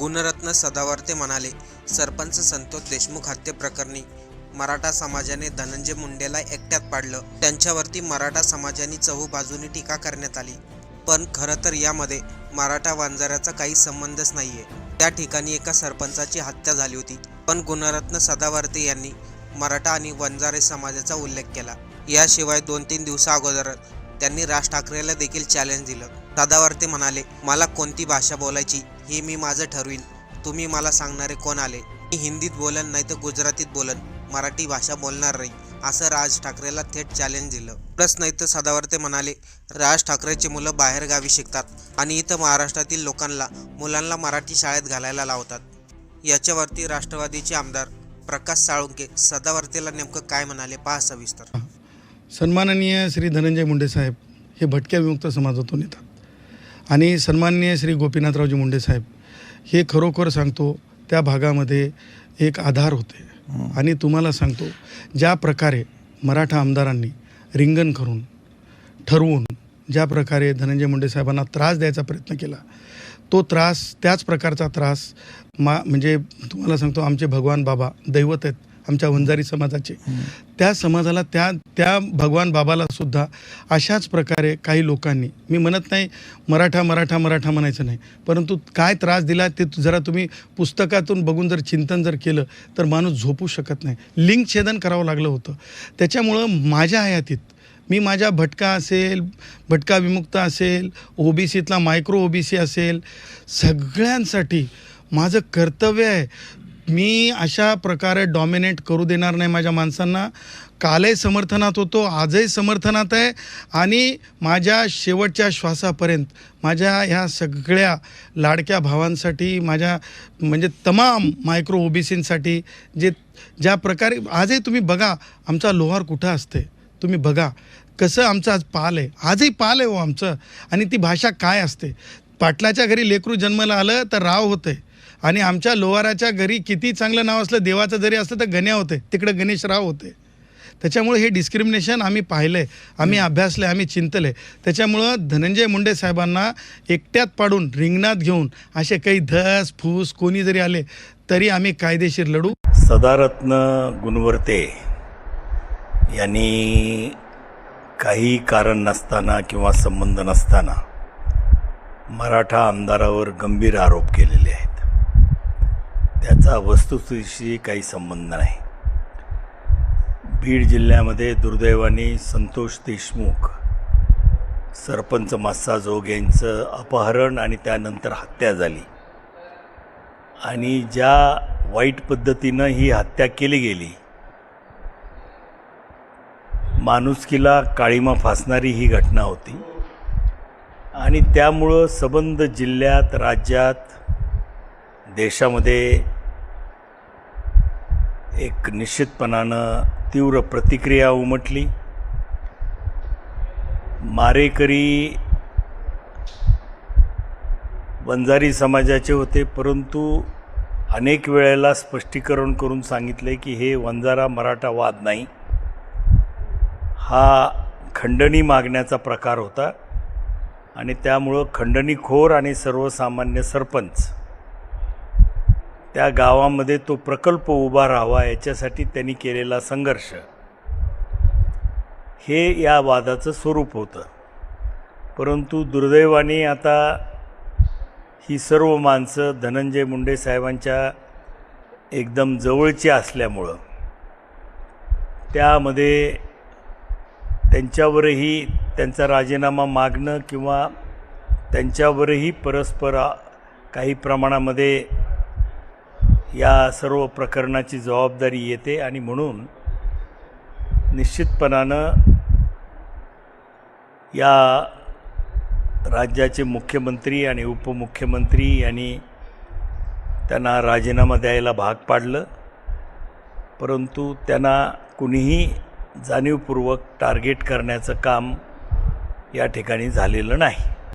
गुणरत्न सदावर्ते म्हणाले सरपंच संतोष देशमुख हत्येप्रकरणी मराठा समाजाने धनंजय मुंडेला एकट्यात पाडलं. त्यांच्यावरती मराठा समाजाने चहू बाजूनी टीका करण्यात आली. पण खरं तर यामध्ये मराठा वांजाराचा काही संबंधच नाहीये. त्या ठिकाणी एका सरपंचाची हत्या झाली होती. पण गुणरत्न सदावर्ते यांनी मराठा आणि वंजारे समाजाचा उल्लेख केला. याशिवाय दोन तीन दिवसा अगोदर त्यांनी राज ठाकरेला देखील चॅलेंज दिलं. सदावर्ते म्हणाले मला कोणती भाषा बोलायची? हे मी माझं ठरवीन. तुम्ही मला सांगणारे कोण आले? मी हिंदीत बोलन नाही तर गुजरातीत बोलन. मराठी भाषा बोलणार नाही. असं राज ठाकरेला थेट चॅलेंज दिलं. प्लस नाही तर सदावर्ते म्हणाले राज ठाकरेची मुलं बाहेर गावी शिकतात आणि इथं महाराष्ट्रातील लोकांना मुलांना मराठी शाळेत घालायला लावतात. याच्यावरती राष्ट्रवादीचे आमदार प्रकाश साळुंके सदावर्तेला नेमकं काय म्हणाले पहा सविस्तर. सन्माननीय श्री धनंजय मुंडे साहेब हे भटक्या विमुक्त समाजातून येतात. आणि सन्माननीय श्री गोपीनाथरावजी मुंडे साहेब हे खरोखर सांगतो त्या भागामध्ये एक आधार होते. आणि तुम्हाला सांगतो ज्या प्रकारे मराठा आमदारांनी रिंगण करून ठरवून ज्या प्रकारे धनंजय मुंडे साहेबांना त्रास द्यायचा प्रयत्न केला तो त्रास त्याच प्रकारचा त्रास मा म्हणजे तुम्हाला सांगतो आमचे भगवान बाबा दैवत आहेत. आमच्या वंजारी समाजाचे. त्या समाजाला त्या त्या भगवान बाबाला सुद्धा अशाच प्रकारे काही लोकांनी मी म्हणत नाही मराठा मराठा मराठा म्हणायचं नाही परंतु काय त्रास दिला ते जरा तुम्ही पुस्तकातून बघून जर चिंतन जर केलं तर माणूस झोपू शकत नाही. लिंगछेदन करावं लागलं होतं. त्याच्यामुळं माझ्या हयातीत मी माझ्या भटका असेल भटका विमुक्त असेल ओबीसीतला मायक्रो ओबीसी असेल सगळ्यांसाठी माझं कर्तव्य आहे मी अशा प्रकारे डॉमिनेट करू देणार नाही माझ्या माणसांना. कालही समर्थनात होतो आजही समर्थनात आहे. आणि माझ्या शेवटच्या श्वासापर्यंत माझ्या ह्या सगळ्या लाडक्या भावांसाठी माझ्या म्हणजे तमाम मायक्रो ओबीसींसाठी जे ज्या प्रकारे आजही तुम्ही बघा आमचा लोहार कुठं असते तुम्ही बघा कसं आमचं आज पाल आहे. आजही पाल आहे हो आमचं. आणि ती भाषा काय असते? पाटलाच्या घरी लेकरू जन्माला आलं तर राव होते आणि आमच्या लोहाराच्या घरी किती चांगलं नाव असलं देवाचं जरी असलं तर गण्या होते. तिकडे गणेशराव होते. त्याच्यामुळे हे डिस्क्रिमिनेशन आम्ही पाहिलं आहे आम्ही अभ्यासलं आहे आम्ही चिंतलं आहे त्याच्यामुळं धनंजय मुंडे साहेबांना एकट्यात पाडून रिंगणात घेऊन असे काही धस फूस कोणी जरी आले तरी आम्ही कायदेशीर लढू. सदारत्न गुणवर्ते यांनी काही कारण नसताना किंवा संबंध नसताना मराठा आमदारावर गंभीर आरोप केलेले आहेत. त्याचा वस्तुस्थितीशी काही संबंध नाही. बीड जिल्ह्यामध्ये दुर्दैवाने संतोष देशमुख सरपंच मास्सा जोग यांचं अपहरण आणि त्यानंतर हत्या झाली. आणि ज्या वाईट पद्धतीनं ही हत्या केली गेली माणुसकीला काळीमा फासणारी ही घटना होती. आणि त्यामुळं सबंध जिल्ह्यात राज्यात देशामध्ये एक निश्चितपणानं तीव्र प्रतिक्रिया उमटली. मारेकरी वंजारी समाजाचे होते परंतु अनेक वेळेला स्पष्टीकरण करून सांगितले की हे वंजारा मराठा वाद नाही. हा खंडणी मागण्याचा प्रकार होता आणि त्यामुळं खंडणीखोर आणि सर्वसामान्य सरपंच त्या गावामध्ये तो प्रकल्प उभा राहावा याच्यासाठी त्यांनी केलेला संघर्ष. हे या वादाचं स्वरूप होतं. परंतु दुर्दैवाने आता ही सर्व माणसं धनंजय मुंडे साहेबांच्या एकदम जवळची असल्यामुळं त्यामध्ये त्यांच्यावरही त्यांचा राजीनामा मागणं किंवा त्यांच्यावरही परस्पर काही प्रमाणामध्ये या सर्व प्रकरणाची जबाबदारी येते आणि म्हणून निश्चितपणानं या राज्याचे मुख्यमंत्री आणि उपमुख्यमंत्री यांनी त्यांना राजीनामा द्यायला भाग पाडलं. परंतु त्यांना कुणीही जाणीवपूर्वक टार्गेट करण्याचं काम या ठिकाणी झालेलं नाही.